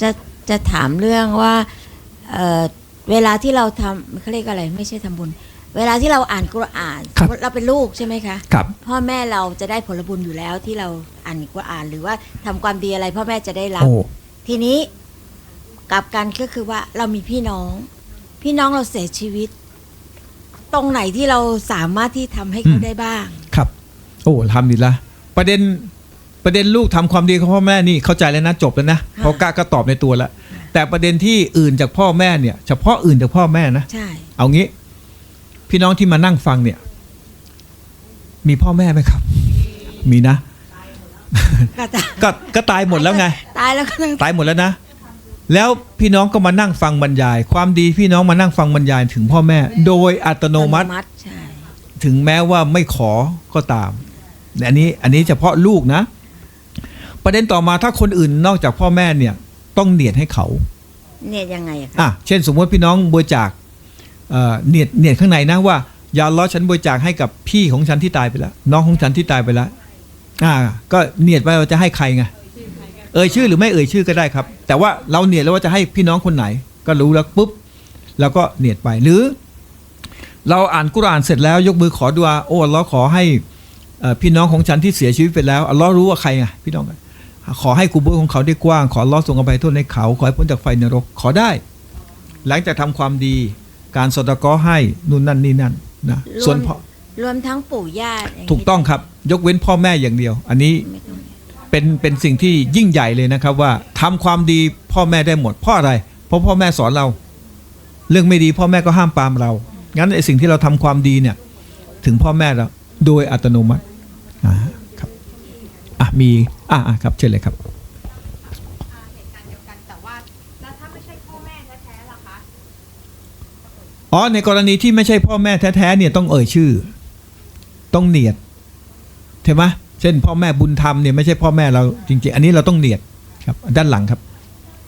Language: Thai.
จะจะถามเรื่องว่าเอ่อเวลาที่เราทำเขาเรียกอะไร ไม่ใช่ทำบุญ เวลาที่เราอ่านกุรอานครับสมมุติเราเป็นลูกใช่ไหมคะครับพ่อแม่เราจะได้ผลบุญอยู่แล้วที่เราอ่านกุรอาน หรือว่าทำความดีอะไรพ่อแม่จะได้รับโอ้ทีนี้กลับกันก็คือว่าเรามีพี่น้อง พี่น้องเราเสียชีวิต ตรงไหนที่เราสามารถที่ทำให้เขาได้บ้าง ครับ โอ้ทำดีละประเด็น ประเด็นลูกทำความดีกับพ่อแม่นี่เข้าใจแล้วนะจบแล้วนะค่ะเพราะกล้าก็ตอบในตัวแล้วแต่ประเด็นที่อื่นจากพ่อแม่เนี่ย เฉพาะอื่นจากพ่อแม่นะใช่เอางี้ พี่น้องที่มานั่งฟังเนี่ย มีพ่อแม่ไหมครับ มีนะก็ตายก็ก็ตายหมดแล้วไง ตายแล้วก็ต้องตายหมดแล้วนะแล้วพี่น้องก็มานั่งฟังบรรยาย ความดีพี่น้องมานั่งฟังบรรยายถึงพ่อแม่ โดยอัตโนมัติใช่ถึงแม้ว่าไม่ขอก็ตามอันนี้อันนี้เฉพาะลูกนะ ประเด็นต่อมาถ้าคนอื่นนอกจากพ่อแม่เนี่ยต้องเนียดให้เขาเนี่ยยังไงอะคะอะเช่นสมมติพี่น้องบริจาคเอ่อเนียดเนียดข้างในนะว่าอย่าล้อฉันบริจาคให้กับพี่ของฉันที่ตายไปแล้ว น้องของฉันที่ตายไปแล้วอ่า ก็เนียดไปว่าจะให้ใครไงเอ่ยชื่อหรือไม่เอ่ยชื่อก็ได้ครับ แต่ว่าเราเนียดแล้วว่าจะให้พี่น้องคนไหน ก็รู้แล้วปุ๊บแล้วก็เนียดไปหรือ เราอ่านกุรอานเสร็จแล้วยกมือขอดุอาโอ้อัลเลอฮ์ขอให้เอ่อพี่น้องของฉันที่เสียชีวิตไปแล้วอัลเลอฮ์รู้ว่าใครไงพี่น้องอะ ขอให้กูเบอร์ของเขาได้กว้าง ขออัลเลอฮ์ทรงอภัยโทษในเขา ขอให้พ้นจากไฟนรกขอได้ หลังจากทำความดี การสดะเกอให้นู่นนั่นนี่นั่นนะส่วนพ่อรวมทั้งปู่ย่าย่านี้ถูกต้องครับ ยกเว้นพ่อแม่อย่างเดียว อันนี้ไม่ต้องเป็นเป็นสิ่งที่ยิ่งใหญ่เลยนะครับว่าทำความดีพ่อแม่ได้หมดเพราะอะไร เพราะพ่อแม่สอนเรา เรื่องไม่ดีพ่อแม่ก็ห้ามปรามเรา งั้นไอสิ่งที่เราทำความดีเนี่ย ถึงพ่อแม่เราโดยอัตโนมัติอ่าครับอะ มีอะอะครับเชิญเลยครับอ่าเหตุการณ์เดียวกันแต่ว่าแล้วถ้าไม่ใช่พ่อแม่แท้ๆล่ะคะอ๋อในกรณีที่ไม่ใช่พ่อแม่แท้ๆเนี่ยต้องเอ่ยชื่อ ต้องเนียดใช่ไหมเช่น พ่อแม่บุญธรรมเนี่ยไม่ใช่พ่อแม่เราจริงๆ อันนี้เราต้องเนียดครับ ด้านหลังครับ